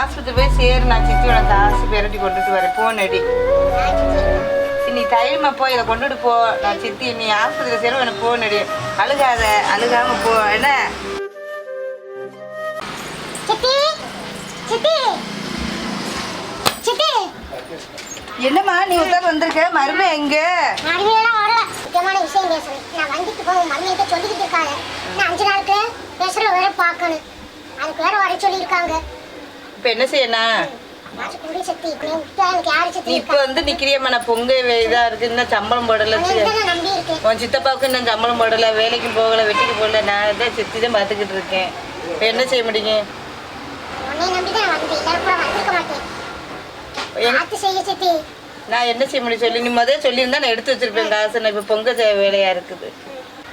ஆஸ்பத்திரி போய் சேரு நான் சித்தி உனக்கு காசு பெரட்டி கொண்டுட்டு வரேன். போன் அடி நீ தைரியமா போய் இதை கொண்டுட்டு போ. நான் சித்தி நீ ஆஸ்பத்திரி சேரும் எனக்கு போன் அடி அழுகாத அழுகாம போ. என்ன? என்னம்மா நீ உட்கார் வந்திருக்க? மருமை எங்க? முக்கியமான விஷயம் பேசணும் நான் வந்துட்டு போக மறுமையிட்ட சொல்லிக்கிட்டு இருக்காங்க நான் அஞ்சு நாளுக்கு பேசுற வேற பார்க்கணும். அதுக்கு வேற வர சொல்லியிருக்காங்க. இப்ப என்ன செய்யணும் நீ இப்ப வந்து நிக்கிறியம்மா நான் பொங்க வே- இதா இருக்கு இன்னும் சம்பளம் போடல உன் சித்தப்பாவுக்கு இன்னும் சம்பளம் போடல வேலைக்கும் போகல வெட்டிக்கு போகல நான் தான் சித்தி தான் பார்த்துக்கிட்டு இருக்கேன். இப்ப என்ன செய்ய முடியுங்க நான் என்ன செய்ய முடியும் சொல்லி? நீ முதல்ல சொல்லியிருந்தா நான் எடுத்து வச்சிருப்பேன் காசு. நான் இப்போ பொங்க செய்ய வேலையா இருக்குது.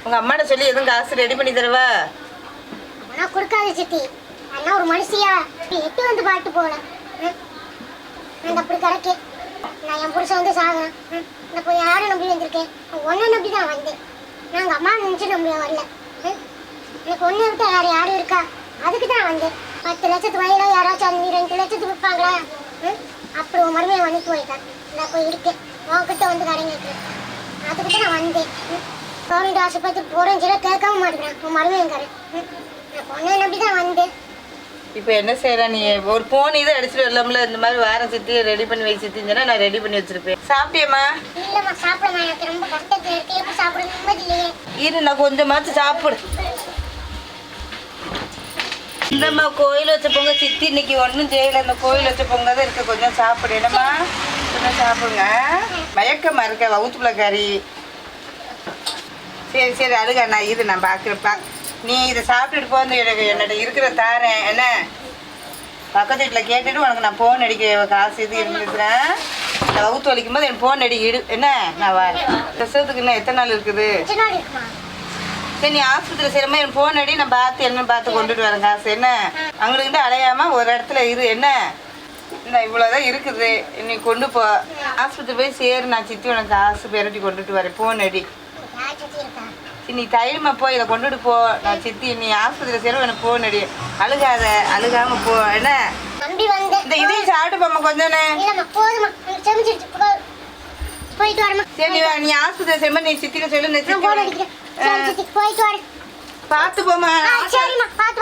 உங்க அம்மாட்ட சொல்லி எதுவும் காசு ரெடி பண்ணி தருவா? கொடுக்காத சித்தி. அண்ணா ஒரு மனுஷியா? நீ எட்டு வந்து பாட்டு போகல ம்? நான் அப்படி கிடக்கு. நான் என் புருஷன் வந்து சாகிறேன். ம்? நான் போய் யாரை நம்பி வந்திருக்கேன்? ஒன்றை நம்பி தான் வந்தேன். நாங்கள் அம்மா நினச்சி நம்பி வரல. ம்? எனக்கு ஒன்றை விட்டு வேறு யாரும் இருக்கா? அதுக்கு தான் வந்தேன். பத்து லட்சத்து வயல யாராச்சும் அஞ்சு நீ ரெண்டு லட்சத்துக்கு விற்பாங்களா? ம்? அப்படி உன் மருமையை வந்துட்டு போயிட்டேன். நான் போய் இருக்கேன். உன்கிட்ட வந்து கடன் அதுக்கு தான் நான் வந்தேன். ம்? கவர்மெண்ட் ஆஸ்பத்திரி போகிறேன்னு சொல்ல கேட்கவும் மாட்டேங்கிறேன். உன் மருமையங்காரன் ம்? நான் பொண்ணை நம்பி தான் வந்தேன். இப்போ என்ன செய்யற நீ? ஒரு போன் இதை அடிச்சுட்டு வரலாம்ல இந்த மாதிரி வாரம் சித்தி ரெடி பண்ணி வை சித்திங்கன்னா நான் ரெடி பண்ணி வச்சிருப்பேன். சாப்பிட்டியம்மா? இல்லைம்மா சாப்பிடமா எனக்கு ரொம்ப கஷ்டத்தில் இருக்கு. எப்போ சாப்பிட நிம்மதி இல்லையே. இரு நான் கொஞ்சமாச்சும் சாப்பிடு. இந்தம்மா கோயில் வச்ச பொங்க சித்தி இன்னைக்கு ஒன்றும் செய்யல. இந்த கோயில் வச்ச பொங்க தான் இருக்கு. கொஞ்சம் சாப்பிடு. என்னம்மா? கொஞ்சம் சாப்பிடுங்க. மயக்கமா இருக்க வவுத்துக்குள்ள கறி சரி சரி அழுக நான் இது நான் பார்க்குறப்பா நீ இதை சாப்பிட்டுட்டு போ இந்த எனக்கு என்னோட இருக்கிற தாரேன். என்ன? பக்கத்து வீட்டில் கேட்டுட்டு உனக்கு நான் ஃபோன் அடிக்க காசு இது இருந்துக்கிறேன் நான் வவுத்து வலிக்கும் போது எனக்கு ஃபோன் அடி இடு. என்ன? நான் வரேன் பிரசவத்துக்கு இன்னும் எத்தனை நாள் இருக்குது? சரி நீ ஆஸ்பத்திரி செய்யறமா என் ஃபோன் அடி. நான் பார்த்து என்னன்னு பார்த்து கொண்டுட்டு வரேன் காசு. என்ன? அங்கிட்டு அலையாம ஒரு இடத்துல இரு. என்ன? இந்த இவ்வளோதான் இருக்குது? நீ கொண்டு போ. ஆஸ்பத்திரி போய் சேரு. நான் சித்தி உனக்கு காசு பெரட்டி கொண்டுட்டு வரேன். ஃபோன் அடி. நீ தைரியமா போ இதை கொண்டுட்டு போ. நான் சித்தி நீ ஆஸ்பத்திரி சேரும் எனக்கு ஃபோன் அடி அழுகாத அழுகாம போ. என்ன? இந்த இதையும் சாப்பிட்டு போம்மா கொஞ்சனே இல்லைம்மா போதுமா எனக்கு செமிச்சிருச்சு போ. போயிட்டு வரமா சரி நீ ஆஸ்பத்திரி செய்யும்போது நீ சித்திக்கு சொல்லு நான் பார்த்து போமா ஆ சரிம்மா. பார்த்து